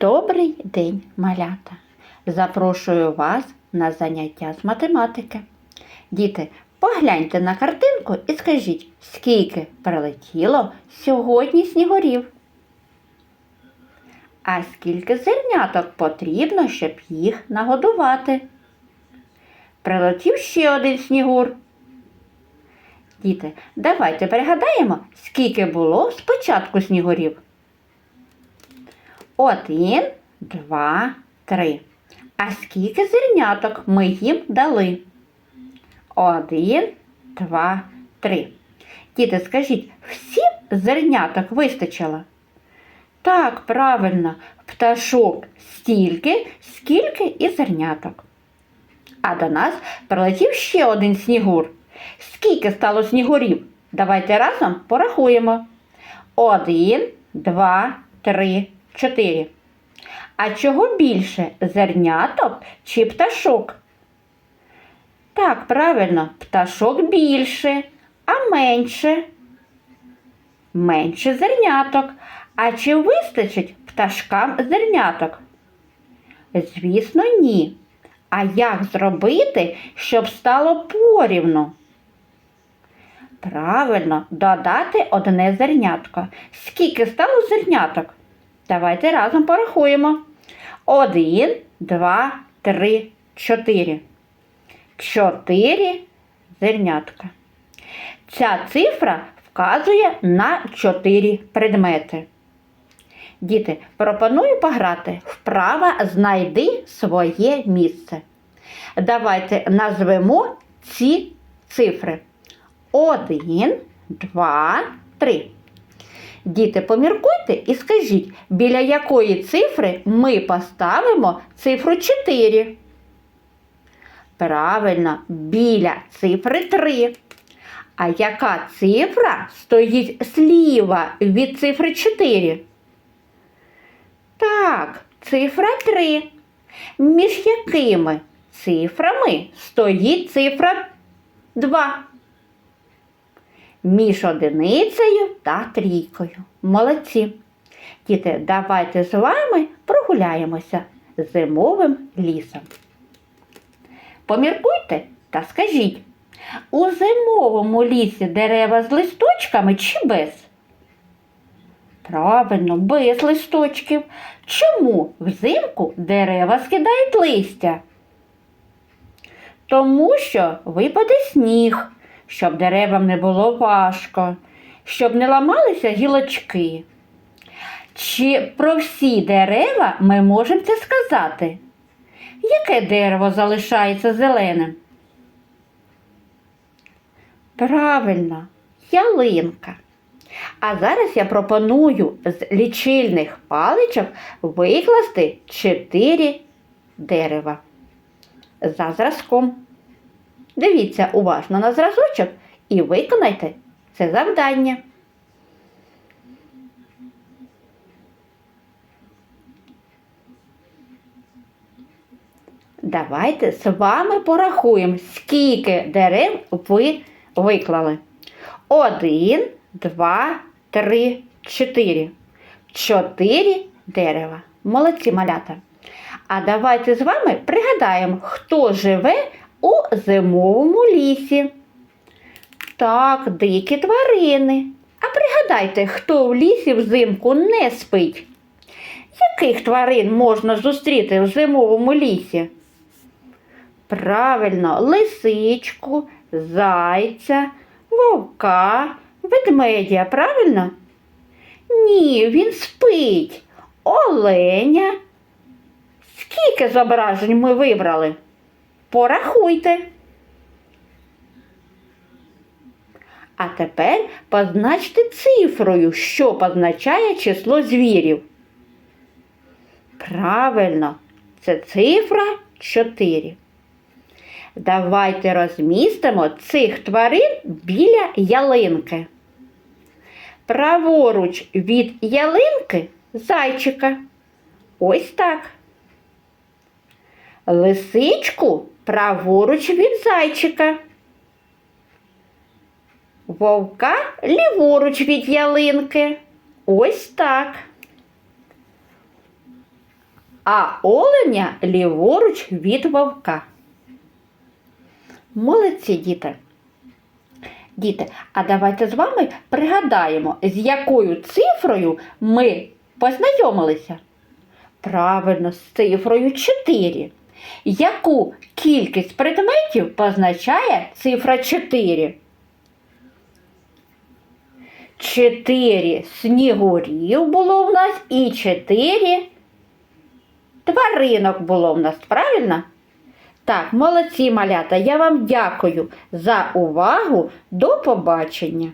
Добрий день, малята! Запрошую вас на заняття з математики. Діти, погляньте на картинку і скажіть, скільки прилетіло сьогодні снігурів? А скільки зерняток потрібно, щоб їх нагодувати? Прилетів ще один снігур. Діти, давайте пригадаємо, скільки було спочатку снігурів. Один, два, три. А скільки зерняток ми їм дали? Один, два, три. Діти, скажіть, всім зерняток вистачило? Так, правильно, пташок стільки, скільки і зерняток. А до нас прилетів ще один снігур. Скільки стало снігурів? Давайте разом порахуємо. Один, два, три, чотири. А чого більше зерняток чи пташок? Так, правильно, пташок більше, а менше. Менше зерняток. А чи вистачить пташкам зерняток? Звісно, ні. А як зробити, щоб стало порівну? Правильно, додати одне зернятко. Скільки стало зерняток? Давайте разом порахуємо. Один, два, три, чотири. Чотири зернятка. Ця цифра вказує на чотири предмети. Діти, пропоную пограти. Вправа знайди своє місце. Давайте назвемо ці цифри. Один, два, три. Діти, поміркуйте і скажіть, біля якої цифри ми поставимо цифру 4. Правильно, біля цифри 3. А яка цифра стоїть зліва від цифри 4? Так, цифра 3. Між якими цифрами стоїть цифра 2? Між одиницею та трійкою. Молодці. Діти, давайте з вами прогуляємося зимовим лісом. Поміркуйте та скажіть, у зимовому лісі дерева з листочками чи без? Правильно, без листочків. Чому взимку дерева скидають листя? Тому що випаде сніг, щоб деревам не було важко, щоб не ламалися гілочки. Чи про всі дерева ми можемо це сказати? Яке дерево залишається зеленим? Правильно, ялинка. А зараз я пропоную з лічильних паличок викласти чотири дерева за зразком. Дивіться уважно на зразочок і виконайте це завдання. Давайте з вами порахуємо, скільки дерев ви виклали. Один, два, три, чотири. Чотири дерева. Молодці малята. А давайте з вами пригадаємо, хто живе у зимовому лісі. Так, дикі тварини. А пригадайте, хто в лісі взимку не спить. Яких тварин можна зустріти в зимовому лісі? Правильно, лисичку, зайця, вовка, ведмедя, правильно? Ні, він спить. Оленя. Скільки зображень ми вибрали? Порахуйте. А тепер позначте цифрою, що позначає число звірів. Правильно, це цифра 4. Давайте розмістимо цих тварин біля ялинки. Праворуч від ялинки зайчика. Ось так. Лисичку праворуч від зайчика. Вовка ліворуч від ялинки. Ось так. а оленя ліворуч від вовка. Молодці, діти. Діти, а давайте з вами пригадаємо, з якою цифрою ми познайомилися. Правильно, з цифрою 4. Яку кількість предметів позначає цифра 4? 4 снігурів було в нас і 4 тваринок було в нас, правильно? Так, молодці малята, я вам дякую за увагу. До побачення.